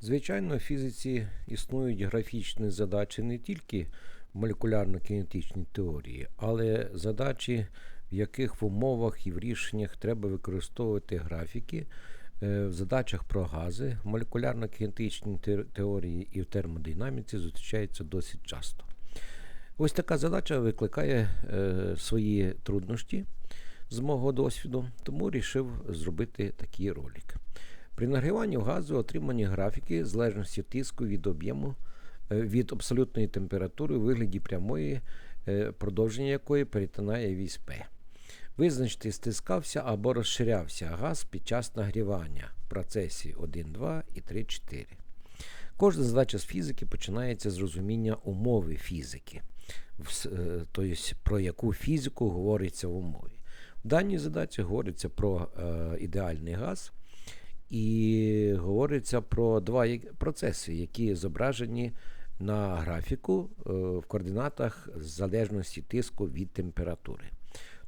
Звичайно, в фізиці існують графічні задачі не тільки в молекулярно-кінетичній теорії, але задачі, в яких в умовах і в рішеннях треба використовувати графіки. Е, В задачах про гази в молекулярно-кінетичній теорії і в термодинаміці зустрічаються досить часто. Ось така задача викликає е, свої труднощі з мого досвіду, тому вирішив зробити такий ролик. При нагріванні газу отримані графіки залежності тиску від об'єму е, від абсолютної температури у вигляді прямої, е, продовження якої перетинає вісь P. Визначити, стискався або розширявся газ під час нагрівання в процесі 1, 2 і 3, 4. Кожна задача з фізики починається з розуміння умови фізики, тобто про яку фізику говориться в умові. В даній задачі говориться про ідеальний газ і говориться про два процеси, які зображені на графіку е, в координатах в залежності тиску від температури.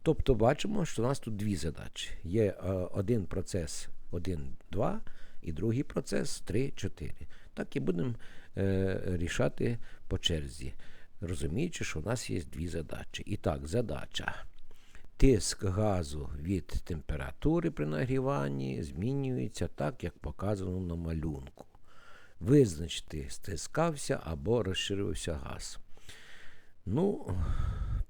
Тобто бачимо, що у нас тут дві задачі. Є е, один процес 1, 2 і другий процес 3, 4. Так і будемо е, рішати по черзі, розуміючи, що у нас є дві задачі. І так, задача. Тиск газу від температури при нагріванні змінюється так, як показано на малюнку. Визначити, стискався або розширився газ. Ну,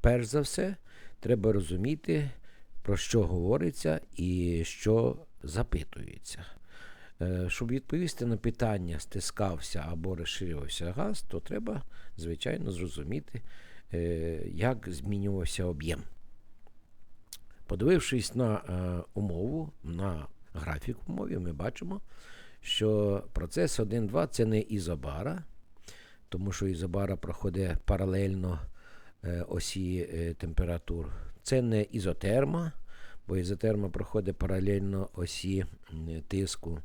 перш за все, треба розуміти, про що говориться і що запитується. Е, Щоб відповісти на питання, стискався або розширювався газ, то треба, звичайно, зрозуміти, е, як змінювався об'єм. Подивившись на е, умову, на графік умові, ми бачимо, що процес 1-2 це не ізобара, тому що ізобара проходить паралельно е, осі е, температур. Це не ізотерма, бо ізотерма проходить паралельно осі м, тиску.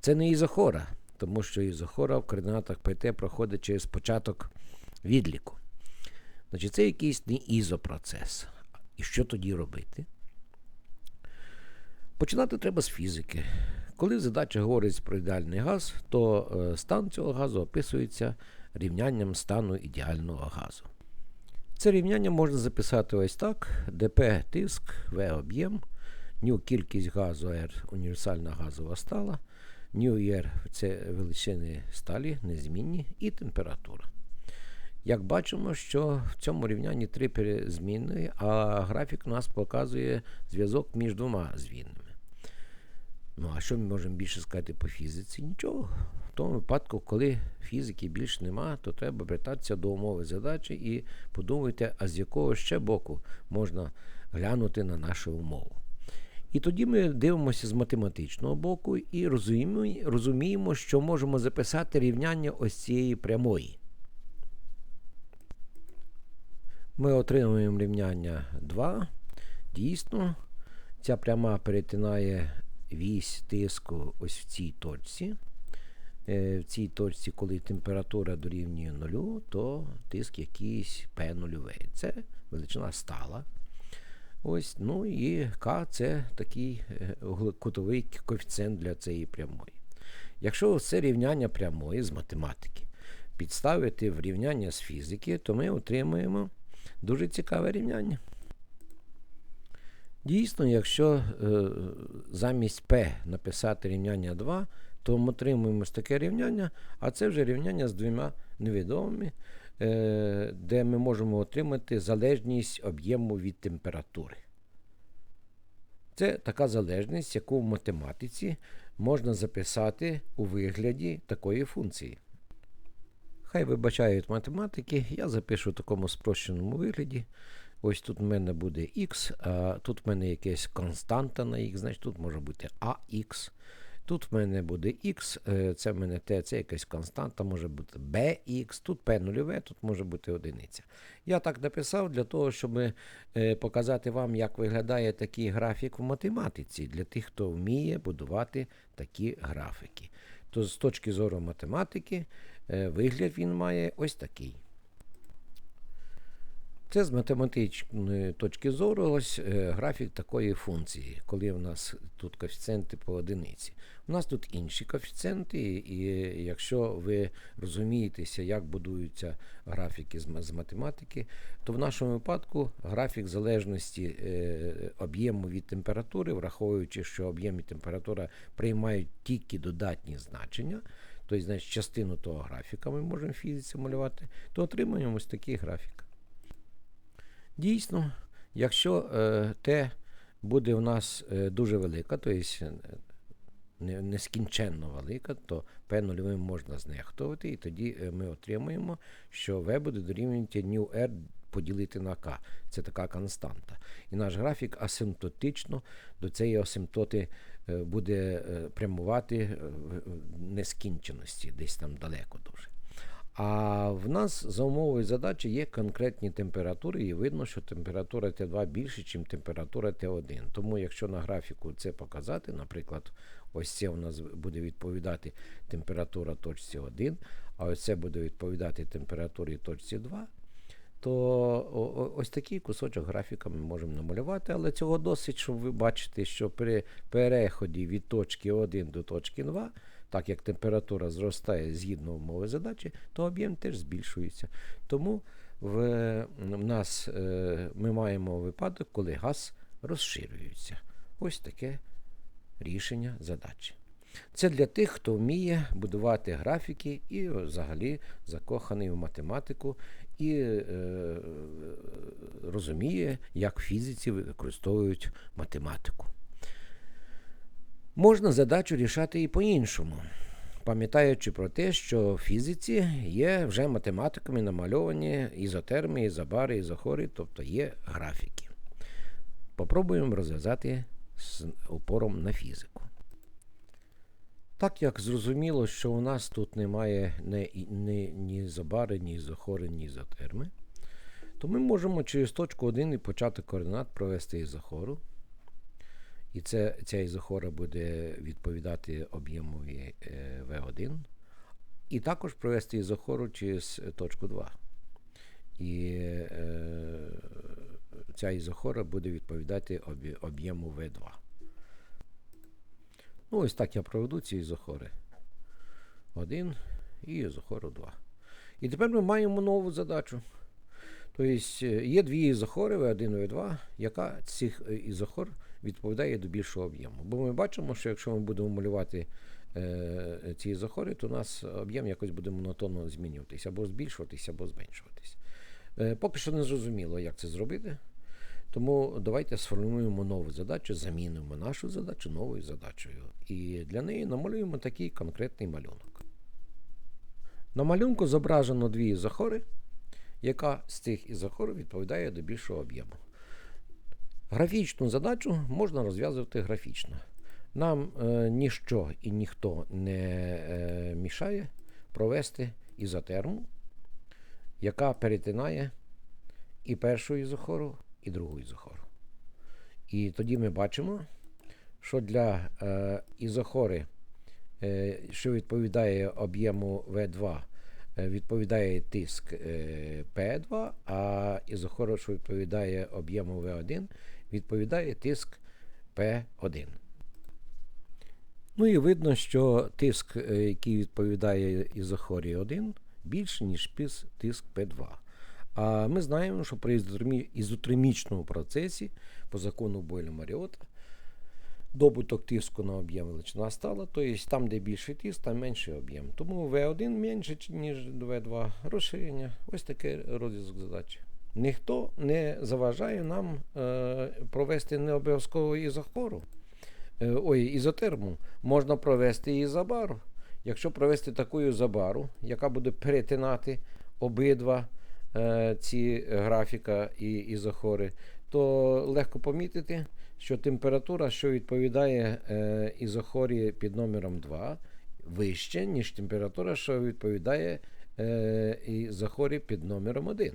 Це не ізохора, тому що ізохора в координатах ПТ проходить через початок відліку. Значить, це якийсь не ізопроцес. І що тоді робити? Починати треба з фізики. Коли задача говорить про ідеальний газ, то е, стан цього газу описується рівнянням стану ідеального газу. Це рівняння можна записати ось так: ДП тиск, В об'єм, ню кількість газу R універсальна газова стала, ню і R це величини сталі, незмінні, і температура. Як бачимо, що в цьому рівнянні три перезмінні, а графік у нас показує зв'язок між двома змінними. Ну, а що ми можемо більше сказати по фізиці? Нічого. В тому випадку, коли фізики більше нема, то треба брататися до умови задачі і подумайте, а з якого ще боку можна глянути на нашу умову. І тоді ми дивимося з математичного боку і розуміємо, розуміємо, що можемо записати рівняння ось цієї прямої. Ми отримуємо рівняння 2. Дійсно, ця пряма перетинає вісь тиску ось в цій точці. Е, В цій точці, коли температура дорівнює нулю, то тиск якийсь P нульовий. Це величина стала. Ось, ну і К це такий е, кутовий коефіцієнт для цієї прямої. Якщо це рівняння прямої з математики підставити в рівняння з фізики, то ми отримуємо дуже цікаве рівняння. Дійсно, якщо е, замість P написати рівняння 2, то ми отримуємо таке рівняння, а це вже рівняння з двома невідомими, е, де ми можемо отримати залежність об'єму від температури. Це така залежність, яку в математиці можна записати у вигляді такої функції. Хай вибачають математики, я запишу в такому спрощеному вигляді. Ось тут в мене буде x, а тут в мене якась константа на x, значить тут може бути ax. Тут в мене буде x, е, це в мене t, це якась константа, може бути bx, тут p нульове, тут може бути одиниця. Я так написав для того, щоб е, показати вам, як виглядає такий графік в математиці, для тих, хто вміє будувати такі графіки. То з точки зору математики, вигляд він має ось такий. Це з математичної точки зору ось е, графік такої функції, коли в нас тут коефіцієнти по одиниці. У нас тут інші коефіцієнти, і якщо ви розумієтеся, як будуються графіки з математики, то в нашому випадку графік залежності е, об'єму від температури, враховуючи, що об'єм і температура приймають тільки додатні значення, тобто значить, частину того графіка ми можемо в фізиці малювати, то отримуємо ось такий графік. Дійсно, якщо е, Т буде у нас е, дуже велика, тобто нескінченно велика, то P нульовим можна знехтувати, і тоді е, ми отримуємо, що V буде дорівнювати ню R поділити на K. Це така константа. І наш графік асимптотично до цієї асимптоти буде е, прямувати е, в нескінченості, десь там далеко дуже. А в нас за умовою задачі є конкретні температури, і видно, що температура Т2 більше, ніж температура Т1. Тому, якщо на графіку це показати, наприклад, ось це у нас буде відповідати температура точці 1, а ось це буде відповідати температурі точці 2, то ось такий кусочок графіка ми можемо намалювати, але цього досить, щоб ви бачите, що при переході від точки 1 до точки 2, так як температура зростає згідно умови задачі, то об'єм теж збільшується. Тому в, в нас е, ми маємо випадок, коли газ розширюється. Ось таке рішення задачі. Це для тих, хто вміє будувати графіки і взагалі закоханий в математику і е, розуміє, як в фізиці використовують математику. Можна задачу рішати і по-іншому, пам'ятаючи про те, що в фізиці є вже математиками намальовані ізотерми, ізобари, ізохори, тобто є графіки. Попробуємо розв'язати з опором на фізику. Так як зрозуміло, що у нас тут немає ні, ні, ні ізобари, ні ізохори, ні ізотерми, то ми можемо через точку 1 і початок координат провести ізохору. І це, ця ізохора буде відповідати об'ємові е, V1. І також провести ізохору через е, точку 2. І е, ця ізохора буде відповідати об'єму V2. Ну, ось так я проведу ці ізохори. Один і ізохору 2. І тепер ми маємо нову задачу. Тобто е, є дві ізохори V1 V2, яка з цих е, ізохор відповідає до більшого об'єму. Бо ми бачимо, що якщо ми будемо малювати е, ці ізохори, то у нас об'єм якось буде монотонно змінюватися, або збільшуватися, або зменшуватися. Е, поки що не зрозуміло, як це зробити. Тому давайте сформуємо нову задачу, замінимо нашу задачу новою задачею. І для неї намалюємо такий конкретний малюнок. На малюнку зображено дві ізохори, яка з цих ізохор відповідає до більшого об'єму. Графічну задачу можна розв'язувати графічно. Нам е, ніщо і ніхто не е, мішає провести ізотерму, яка перетинає і першу ізохору, і другу ізохору. І тоді ми бачимо, що для е, ізохори, е, що відповідає об'єму В2, е, відповідає тиск е, P2, а ізохора, що відповідає об'єму V1, відповідає тиск P1. Ну і видно, що тиск, е, який відповідає ізохорі 1, більше, ніж тиск P2. А ми знаємо, що при ізотермічному процесі по закону бойля маріота добуток тиску на об'єм величина стала, тобто там, де більший тиск, там менший об'єм. Тому V1 менше, ніж V2 розширення. Ось таке розв'язок задачі. Ніхто не заважає нам е, провести не обов'язково ізохору, е, ой, ізотерму. Можна провести ізобару. Якщо провести таку ізобару, яка буде перетинати обидва ці графіка і ізохори, то легко помітити, що температура, що відповідає е, ізохорі під номером 2, вища, ніж температура, що відповідає е, ізохорі під номером 1.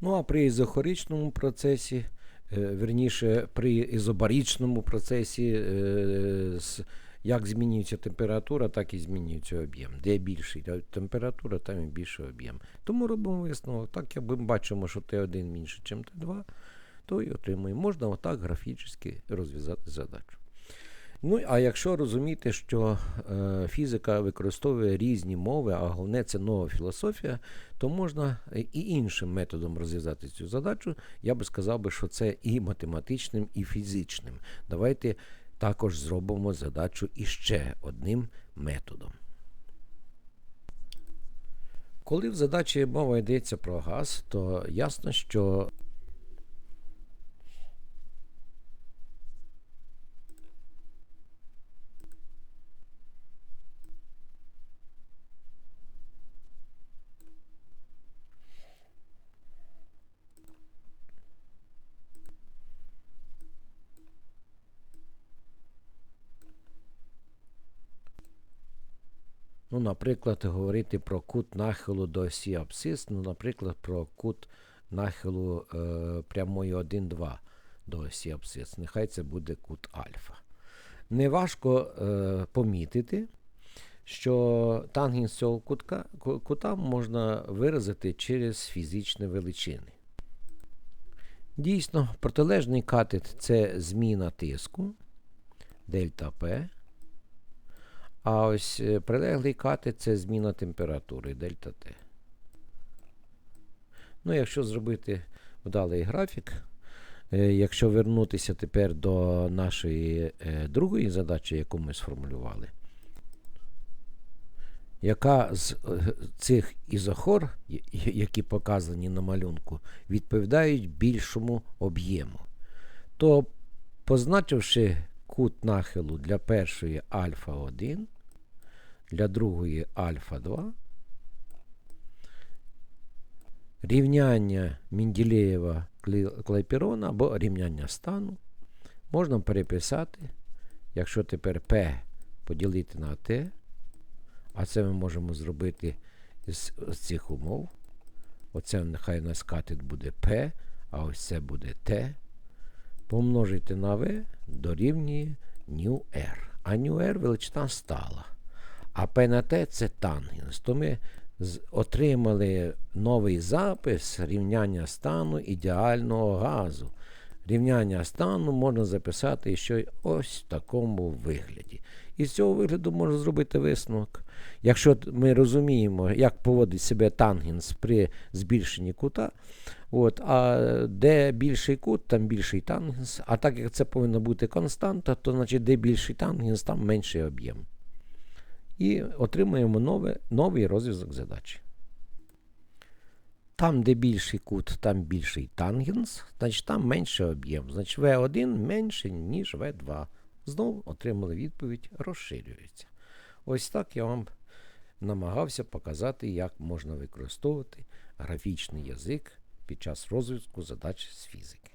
Ну а при ізохоричному процесі, е, верніше при ізобарічному процесі е, з як змінюється температура, так і змінюється об'єм. Де більший температура, там і більший об'єм. Тому робимо висновок. Так, як ми бачимо, що Т1 менше, ніж Т2, то і отримуємо. Можна отак графічно розв'язати задачу. Ну, а якщо розуміти, що е, фізика використовує різні мови, а головне це нова філософія, то можна і іншим методом розв'язати цю задачу. Я би сказав би, що це і математичним, і фізичним. Давайте також зробимо задачу іще одним методом. Коли в задачі мова йдеться про газ, то ясно, що Ну, наприклад, говорити про кут нахилу до осі абсцис, ну, наприклад, про кут нахилу е, прямої 1,2 до осі абсцис. Нехай це буде кут альфа. Неважко е, помітити, що тангенс цього кутка, кута можна виразити через фізичні величини. Дійсно, протилежний катет це зміна тиску дельта П. А ось е, прилеглий катет це зміна температури дельта Т. Ну, якщо зробити вдалий графік, е, якщо вернутися тепер до нашої е, другої задачі, яку ми сформулювали, яка з цих ізохор, які показані на малюнку, відповідають більшому об'єму, то позначивши кут нахилу для першої альфа 1, для другої альфа 2, рівняння Менделєєва Клайперона або рівняння стану можна переписати, якщо тепер P поділити на T, а це ми можемо зробити з, з цих умов. Оце нехай у нас катет буде P, а ось це буде T. Помножити на V дорівнює ню R. А ню R величина стала. А P на T це тангенс. То ми отримали новий запис рівняння стану ідеального газу. Рівняння стану можна записати ще ось в такому вигляді. І з цього вигляду можна зробити висновок. Якщо ми розуміємо, як поводить себе тангенс при збільшенні кута, от, а де більший кут, там більший тангенс. А так як це повинна бути константа, то значить, де більший тангенс, там менший об'єм. І отримуємо нове, новий розв'язок задачі. Там, де більший кут, там більший тангенс, значить там менший об'єм. Значить V1 менше, ніж V2. Знову отримали відповідь, розширюється. Ось так я вам намагався показати, як можна використовувати графічний язик під час розвитку задач з фізики.